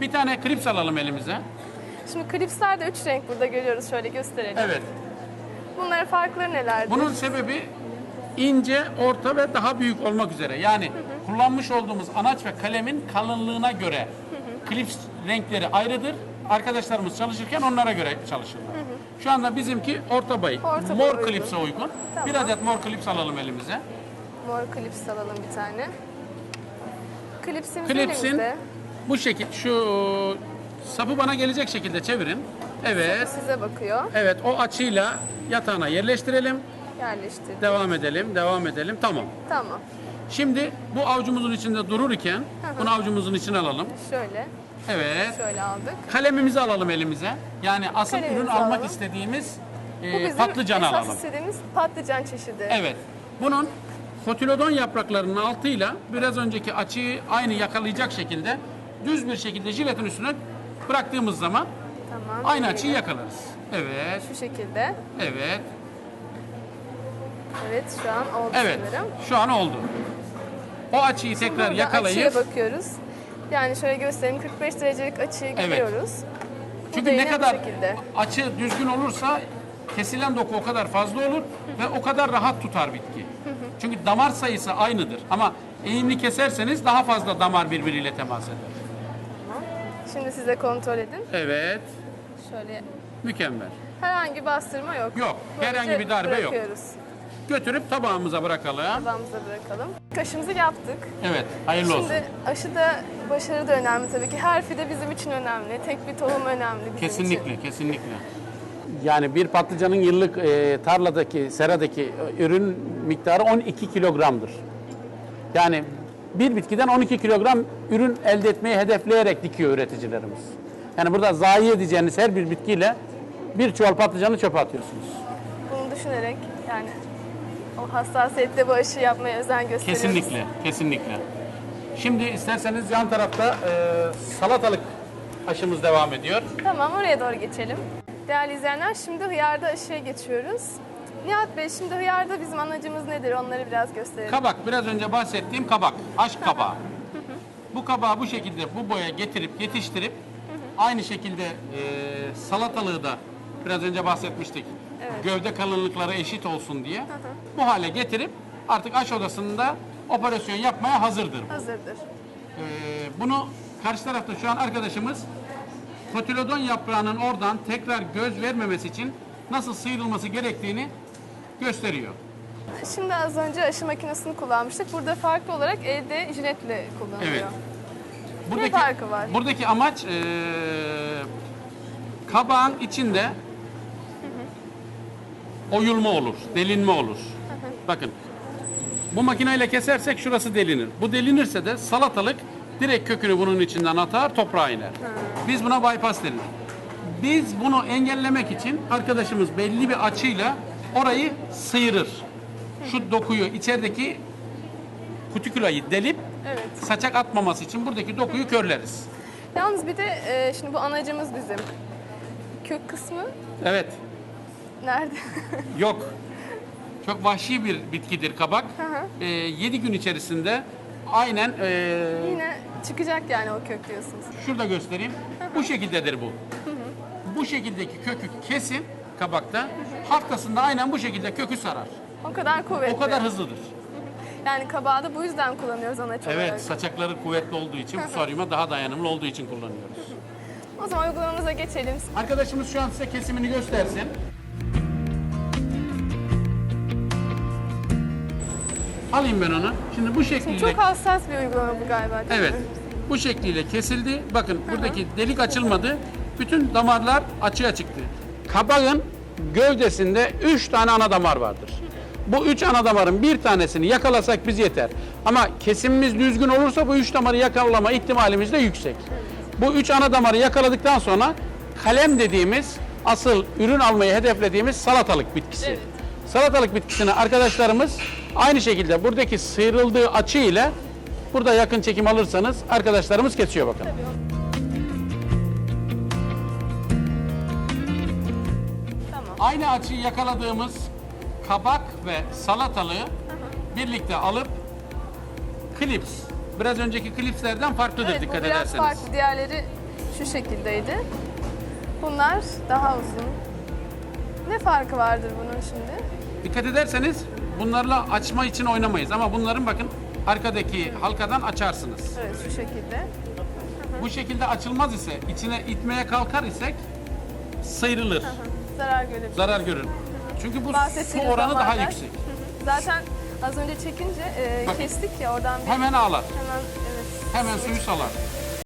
Bir tane klips alalım elimize. Şimdi klipsler de üç renk burada görüyoruz. Şöyle gösterelim. Evet. Bunların farkları nelerdir? Bunun sebebi ince, orta ve daha büyük olmak üzere. Yani kullanmış olduğumuz anaç ve kalemin kalınlığına göre klips renkleri ayrıdır. Arkadaşlarımız çalışırken onlara göre çalışırlar. Şu anda bizimki orta boy. Orta boy mor uygun. klipse uygun. Tamam. Bir adet mor klips alalım elimize. Mor klips alalım bir tane. Klipsimiz Klipsin elimizde. Bu şekil şu sapı bana gelecek şekilde çevirin. Evet. Size bakıyor. Evet o açıyla yatağına yerleştirelim. Yerleştirdik. Devam edelim, devam edelim. Tamam. Tamam. Şimdi bu avucumuzun içinde durur iken bunu avucumuzun içine alalım. Şöyle. Evet. Şöyle aldık. Kalemimizi alalım elimize. Yani asıl ürün almak alalım. istediğimiz Bu e, bizim patlıcanı esas alalım. istediğimiz patlıcan çeşidi. Evet. Bunun kotilodon yapraklarının altıyla biraz önceki açıyı aynı yakalayacak şekilde düz bir şekilde jiletin üstüne bıraktığımız zaman Tamam. aynı açıyı yakalarız. Evet. Şu şekilde. Evet. Evet şu an oldu Evet. sanırım. Şu an oldu. O açıyı tekrar Burada yakalayıp açıya bakıyoruz. Yani şöyle göstereyim 45 derecelik açıyı Evet. görüyoruz. Bu Çünkü ne yine bu kadar şekilde. açı düzgün olursa kesilen doku o kadar fazla olur ve o kadar rahat tutar bitki. Çünkü damar sayısı aynıdır ama eğimli keserseniz daha fazla damar birbiriyle temas eder. Şimdi size kontrol edin. Evet, Şöyle mükemmel. herhangi bastırma yok. Yok, Böylece herhangi bir darbe yok. Götürüp tabağımıza bırakalım. Tabağımıza bırakalım. Kaşımızı yaptık. Evet, hayırlı olsun. Şimdi aşı da başarı da önemli tabii ki. Her fide bizim için önemli. Tek bir tohum önemli bizim için. Kesinlikle, kesinlikle. Yani bir patlıcanın yıllık e, tarladaki, seradaki e, ürün miktarı 12 kilogramdır. Yani bir bitkiden 12 kilogram ürün elde etmeyi hedefleyerek dikiyor üreticilerimiz. Yani burada zayi edeceğiniz her bir bitkiyle bir çuval patlıcanı çöpe atıyorsunuz. Bunu düşünerek yani o hassasiyette bu aşı yapmaya özen gösteriyoruz. Kesinlikle, kesinlikle. Şimdi isterseniz yan tarafta e, salatalık aşımız devam ediyor. Tamam oraya doğru geçelim. Değerli izleyenler şimdi hıyarda aşıya geçiyoruz. Nihat Bey şimdi hıyarda bizim anacımız nedir onları biraz gösterelim. Kabak, biraz önce bahsettiğim kabak, aşk kabağı. Bu kabağı bu şekilde bu boya getirip yetiştirip aynı şekilde e, salatalığı da biraz önce bahsetmiştik. Gövde kalınlıkları eşit olsun diye bu hale getirip artık aş odasında operasyon yapmaya hazırdır. Hazırdır. E, bunu karşı tarafta şu an arkadaşımız kotilodon yaprağının oradan tekrar göz vermemesi için nasıl sıyrılması gerektiğini gösteriyor. Şimdi az önce aşı makinesini kullanmıştık. Burada farklı olarak elde jiletle kullanılıyor. Evet. Ne farkı var? Buradaki amaç eee kabağın içinde oyulma olur, delinme olur. Bakın bu makineyle kesersek şurası delinir. Bu delinirse de salatalık direkt kökünü bunun içinden atar, toprağa iner. Biz buna bypass deriz. Biz bunu engellemek için arkadaşımız belli bir açıyla orayı sıyırır. Şu dokuyu, içerideki kutikülayı delip Evet. saçak atmaması için buradaki dokuyu körleriz. Yalnız bir de e, şimdi bu anacımız bizim. Kök kısmı Evet, nerede? yok. Çok vahşi bir bitkidir kabak. 7 gün içerisinde aynen e, Yine çıkacak yani o kök diyorsunuz. şurada göstereyim. Bu şekildedir bu. Bu şekildeki kökü kesin kabakta. Haftasında aynen bu şekilde kökü sarar. O kadar kuvvetli. O kadar hızlıdır. Yani kabağı da bu yüzden kullanıyoruz anaç olarak. Evet, saçakları kuvvetli olduğu için, bu soryuma daha dayanımlı olduğu için kullanıyoruz. O zaman uygulamamıza geçelim. Arkadaşımız şu an size kesimini göstersin. Alayım ben onu. Şimdi bu şekilde Çok hassas bir uygulama bu galiba. değil Evet. mi? Bu şekliyle kesildi. Bakın buradaki delik açılmadı. Bütün damarlar açığa çıktı. Kabağın gövdesinde 3 tane ana damar vardır. Bu üç ana damarın bir tanesini yakalasak biz yeter. Ama kesimimiz düzgün olursa bu üç damarı yakalama ihtimalimiz de yüksek. Bu üç ana damarı yakaladıktan sonra kalem dediğimiz asıl ürün almayı hedeflediğimiz salatalık bitkisi. Salatalık bitkisini arkadaşlarımız aynı şekilde buradaki sıyrıldığı açı ile burada yakın çekim alırsanız arkadaşlarımız kesiyor bakın. Tamam. Aynı açıyı yakaladığımız kabak ve salatalığı birlikte alıp klips, biraz önceki klipslerden farklıdır Evet, dikkat bu biraz ederseniz. farklı. Diğerleri şu şekildeydi. Bunlar daha uzun. Ne farkı vardır bunun şimdi? Dikkat ederseniz bunlarla açma için oynamayız ama bunların bakın arkadaki halkadan açarsınız. Evet şu şekilde. Bu şekilde açılmaz ise içine itmeye kalkar isek sıyrılır. Zarar görebilir. Zarar görür. Çünkü bu su Bahsettiğiniz oranı daha yüksek. Zaten az önce çekince e, Bakın. kestik ya oradan bir Hemen ağlar. hemen evet. Hemen suyu salar.